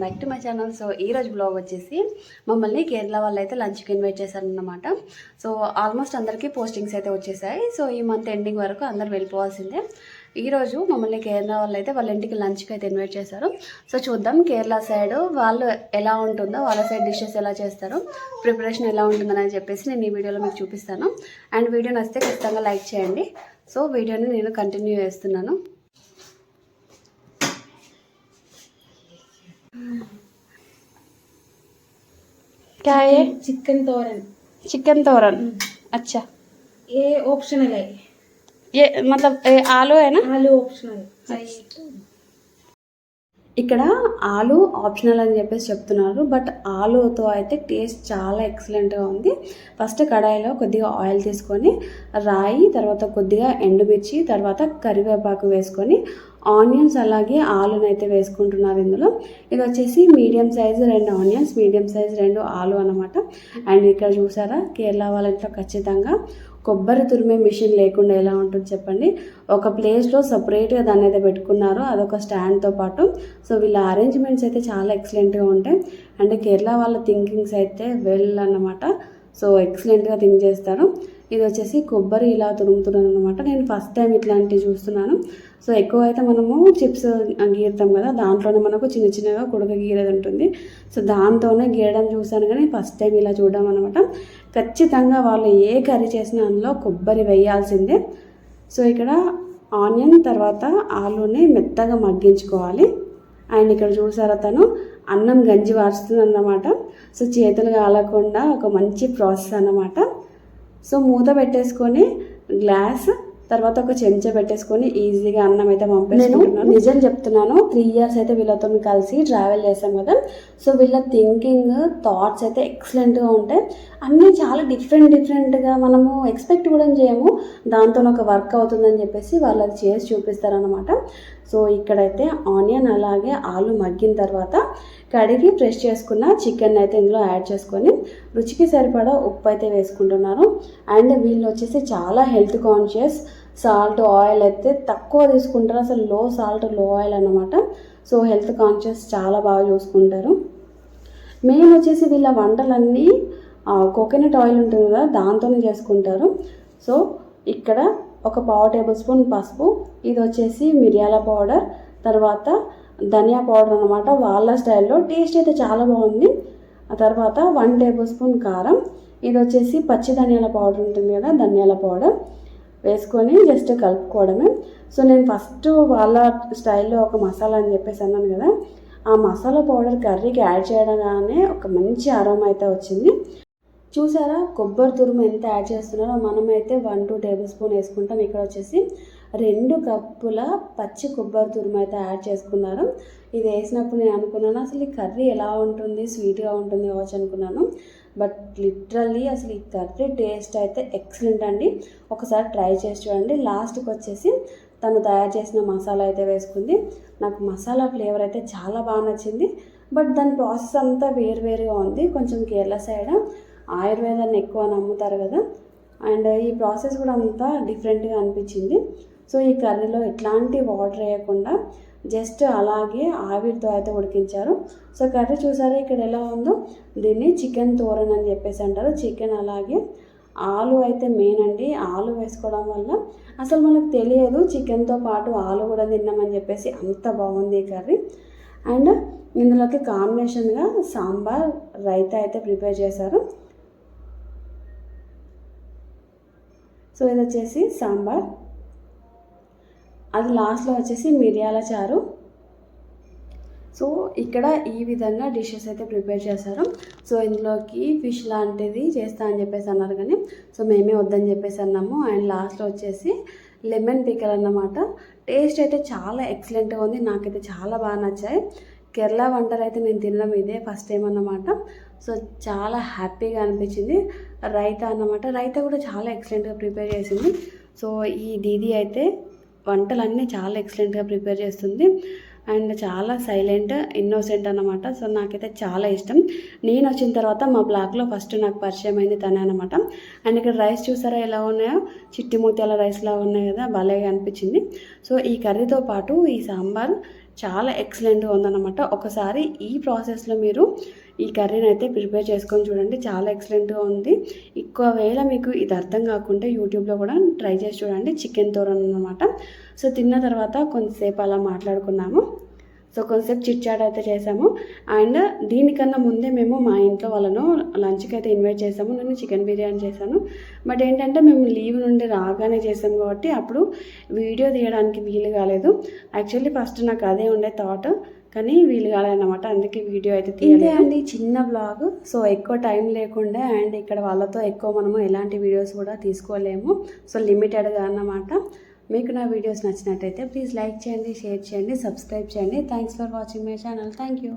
Welcome back to my channel so ఈ రోజు blog వచ్చేసి మమ్మల్ని కేరళ వాళ్ళు అయితే లంచ్కి ఇన్వైట్ చేశారనమాట సో ఆల్మోస్ట్ అందరికీ పోస్టింగ్స్ అయితే వచ్చేసాయి. సో ఈ మంత్ ఎండింగ్ వరకు అందరు వెళ్ళిపోవాల్సిందే. ఈ రోజు మమ్మల్ని కేరళ వాళ్ళు అయితే వాళ్ళ ఇంటికి లంచ్కి అయితే ఇన్వైట్ చేశారు. సో చూద్దాం కేరళ సైడ్ వాళ్ళు ఎలా ఉంటుందో వాళ్ళ సైడ్ డిషెస్ ఎలా చేస్తారు ప్రిపరేషన్ ఎలా ఉంటుందని చెప్పేసి నేను ఈ వీడియోలో మీకు చూపిస్తాను. అండ్ వీడియో నచ్చితే ఖచ్చితంగా లైక్ చేయండి. సో వీడియోని నేను కంటిన్యూ చేస్తున్నాను. क्या है ये चिकन तोरन चिकन तोरन अच्छा ये ऑप्शनल है ये मतलब ये आलू है ना आलू ऑप्शनल चाहिए ఇక్కడ ఆలు ఆప్షనల్ అని చెప్పేసి చెప్తున్నారు బట్ ఆలుతో అయితే టేస్ట్ చాలా ఎక్సలెంట్గా ఉంది ఫస్ట్ కడాయిలో కొద్దిగా ఆయిల్ తీసుకొని రాయి తర్వాత కొద్దిగా ఎండుమిర్చి తర్వాత కరివేపాకు వేసుకొని ఆనియన్స్ అలాగే ఆలుని అయితే వేసుకుంటున్నారు ఇందులో. ఇది వచ్చేసి మీడియం సైజు రెండు ఆనియన్స్ మీడియం సైజు రెండు ఆలు అనమాట అండ్ ఇక్కడ చూసారా కేరళ వాళ్ళ ఇంట్లో ఖచ్చితంగా కొబ్బరి తురిమే మిషన్ లేకుండా ఎలా ఉంటుంది చెప్పండి. ఒక ప్లేస్లో సపరేట్గా దాన్ని అయితే పెట్టుకున్నారు అదొక స్టాండ్తో పాటు. సో వీళ్ళ అరేంజ్మెంట్స్ అయితే చాలా ఎక్సలెంట్గా ఉంటాయి. అండ్ కేరళ వాళ్ళ థింకింగ్స్ అయితే వెల్ అన్నమాట. సో ఎక్సలెంట్గా థింక్ చేస్తారు. ఇది వచ్చేసి కొబ్బరి ఇలా తురుముతున్నాను అనమాట నేను ఫస్ట్ టైం ఇట్లాంటివి చూస్తున్నాను. సో ఎక్కువ అయితే మనము చిప్స్ గీరుతాం కదా దాంట్లోనే మనకు చిన్న చిన్నగా కుడక గీరేది ఉంటుంది. సో దాంతోనే గీయడం చూసాను కానీ ఫస్ట్ టైం ఇలా చూడడం అనమాట ఖచ్చితంగా వాళ్ళు ఏ కర్రీ చేసినా అందులో కొబ్బరి వేయాల్సిందే. సో ఇక్కడ ఆనియన్ తర్వాత ఆలూని మెత్తగా మగ్గించుకోవాలి. అండ్ ఇక్కడ చూసారా తను? అన్నం గంజి వారుస్తుంది అన్నమాట సో చేతులు కాలకుండా ఒక మంచి ప్రాసెస్ అన్నమాట. సో మూత పెట్టేసుకొని గ్లాస్ తర్వాత ఒక చెంచా పెట్టేసుకొని ఈజీగా అన్నం అయితే పంపేసుకుంటున్నాను. నిజం చెప్తున్నాను త్రీ ఇయర్స్ అయితే వీళ్ళతో కలిసి ట్రావెల్ చేసాం కదా. సో వీళ్ళ థింకింగ్ థాట్స్ అయితే ఎక్సలెంట్గా ఉంటాయి. అన్నీ చాలా డిఫరెంట్ డిఫరెంట్గా మనము ఎక్స్పెక్ట్ కూడా చేయము. దాంతో ఒక వర్క్ అవుతుందని చెప్పేసి వాళ్ళు అది చేసి చూపిస్తారనమాట సో ఇక్కడైతే ఆనియన్ అలాగే ఆలు మగ్గిన తర్వాత కడిగి ఫ్రెష్ చేసుకున్న చికెన్ అయితే ఇందులో యాడ్ చేసుకొని రుచికి సరిపడా ఉప్పు అయితే వేసుకుంటున్నారు. అండ్ వీళ్ళు వచ్చేసి చాలా హెల్త్ కాన్షియస్ సాల్ట్ ఆయిల్ అయితే తక్కువ తీసుకుంటారు. అసలు లో సాల్ట్లో ఆయిల్ అన్నమాట. సో హెల్త్ కాన్షియస్ చాలా బాగా చూసుకుంటారు. మెయిన్ వచ్చేసి వీళ్ళ వంటలన్నీ కోకోనట్ ఆయిల్ ఉంటుంది కదా దాంతోనే చేసుకుంటారు. సో ఇక్కడ ఒక పావు టేబుల్ స్పూన్ పసుపు ఇది వచ్చేసి మిరియాల పౌడర్ తర్వాత ధనియా పౌడర్ అనమాట వాళ్ళ స్టైల్లో టేస్ట్ అయితే చాలా బాగుంది. ఆ తర్వాత వన్ టేబుల్ స్పూన్ కారం ఇది వచ్చేసి పచ్చి ధనియాల పౌడర్ ఉంటుంది కదా ధనియాల పౌడర్. వేసుకొని జస్ట్ కలుపుకోవడమే. సో నేను ఫస్ట్ వాళ్ళ స్టైల్లో ఒక మసాలా అని చెప్పేసి అన్నాను కదా ఆ మసాలా పౌడర్ కర్రీకి యాడ్ చేయడంగానే ఒక మంచి అరోమా అయితే వచ్చింది. చూసారా కొబ్బరి తురుము ఎంత యాడ్ చేస్తున్నారో మనమైతే వన్ టూ టేబుల్ స్పూన్ వేసుకుంటాం. ఇక్కడ వచ్చేసి రెండు కప్పుల పచ్చి కొబ్బరి తురుము అయితే యాడ్ చేసుకున్నారు ఇది వేసినప్పుడు నేను అనుకున్నాను అసలు ఈ కర్రీ ఎలా ఉంటుంది స్వీట్గా ఉంటుంది కావచ్చు అనుకున్నాను. బట్ లిటరల్లీ అసలు ఈ కర్రీ టేస్ట్ అయితే ఎక్సలెంట్ అండి. ఒకసారి ట్రై చేసి చూడండి. లాస్ట్కి వచ్చేసి తను తయారు చేసిన మసాలా అయితే వేసుకుంది. నాకు మసాలా ఫ్లేవర్ అయితే చాలా బాగా నచ్చింది. బట్ దాని ప్రాసెస్ అంతా వేరు వేరుగా ఉంది. కొంచెం కేరళ సైడ్ ఆయుర్వేదాన్ని ఎక్కువ నమ్ముతారు కదా. అండ్ ఈ ప్రాసెస్ కూడా అంతా డిఫరెంట్గా అనిపించింది. సో ఈ కర్రీలో ఎట్లాంటి వాటర్ వేయకుండా జస్ట్ అలాగే ఆవిరితో అయితే ఉడికించారు. సో కర్రీ చూసారా ఇక్కడ ఎలా ఉందో? దీన్ని చికెన్ తోరన్ అని చెప్పేసి అంటారు. చికెన్ అలాగే ఆలు అయితే మెయిన్ అండి. ఆలు వేసుకోవడం వల్ల అసలు మనకు తెలియదు చికెన్తో పాటు ఆలు కూడా తిన్నామని చెప్పేసి అంత బాగుంది ఈ కర్రీ. అండ్ ఇందులోకి కాంబినేషన్గా సాంబార్ రైతా అయితే ప్రిపేర్ చేశారు. సో ఇది వచ్చేసి సాంబార్. అది లాస్ట్లో వచ్చేసి మిరియాల చారు. సో ఇక్కడ ఈ విధంగా డిషెస్ అయితే ప్రిపేర్ చేశారు. సో ఇందులోకి ఫిష్ లాంటిది చేస్తా అని చెప్పేసి అన్నారు కానీ సో మేమే వద్దని చెప్పేసి అన్నాము. అండ్ లాస్ట్లో వచ్చేసి లెమన్ పికల్ అన్నమాట. టేస్ట్ అయితే చాలా ఎక్సలెంట్గా ఉంది. నాకైతే చాలా బాగా నచ్చాయి. కేరళ వంటలు అయితే నేను తినడం ఇదే ఫస్ట్ టైం అన్నమాట. సో చాలా హ్యాపీగా అనిపించింది. రైతా అన్నమాట. రైతా కూడా చాలా ఎక్సలెంట్గా ప్రిపేర్ చేసింది. సో ఈ దీదీ అయితే వంటలన్నీ చాలా ఎక్సలెంట్గా ప్రిపేర్ చేస్తుంది. అండ్ చాలా సైలెంట్ ఇన్నోసెంట్ అన్నమాట. సో నాకైతే చాలా ఇష్టం. నేను వచ్చిన తర్వాత మా బ్లాక్లో ఫస్ట్ నాకు పరిచయం అయింది తనే అనమాట అండ్ ఇక్కడ రైస్ చూసారా ఎలా ఉన్నాయో? చిట్టి ముత్యాల రైస్లా ఉన్నాయి కదా భలేగా అనిపించింది. సో ఈ కర్రీతో పాటు ఈ సాంబార్ చాలా ఎక్సలెంట్గా ఉందన్నమాట. ఒకసారి ఈ ప్రాసెస్లో మీరు ఈ కర్రీని అయితే ప్రిపేర్ చేసుకొని చూడండి. చాలా ఎక్సలెంట్గా ఉంది. ఎక్కువవేళ మీకు ఇది అర్థం కాకుంటే యూట్యూబ్లో కూడా ట్రై చేసి చూడండి. చికెన్ తోరన్ అనమాట సో తిన్న తర్వాత కొంతసేపు అలా మాట్లాడుకున్నాము. సో కొంతసేపు చిట్ చాట్ అయితే చేసాము. అండ్ దీనికన్నా ముందే మేము మా ఇంట్లో వాళ్ళను లంచ్కి అయితే ఇన్వైట్ చేసాము. నేను చికెన్ బిర్యానీ చేశాను. బట్ ఏంటంటే మేము లీవ్ నుండి రాగానే చేసాం కాబట్టి అప్పుడు వీడియో తీయడానికి వీలు కాలేదు. యాక్చువల్లీ ఫస్ట్ నాకు అదే ఉండే థాట్ కానీ వీలు కాలేదన్నమాట. అందుకే వీడియో అయితే తీయలేదు. అండి చిన్న బ్లాగ్ సో ఎక్కువ టైం లేకుండా అండ్ ఇక్కడ వాళ్ళతో ఎక్కువ మనము ఎలాంటి వీడియోస్ కూడా తీసుకోలేము. సో లిమిటెడ్గా అన్నమాట. మీకు నా వీడియోస్ నచ్చినట్టయితే ప్లీజ్ లైక్ చేయండి షేర్ చేయండి సబ్స్క్రైబ్ చేయండి. Thanks for watching my channel thank you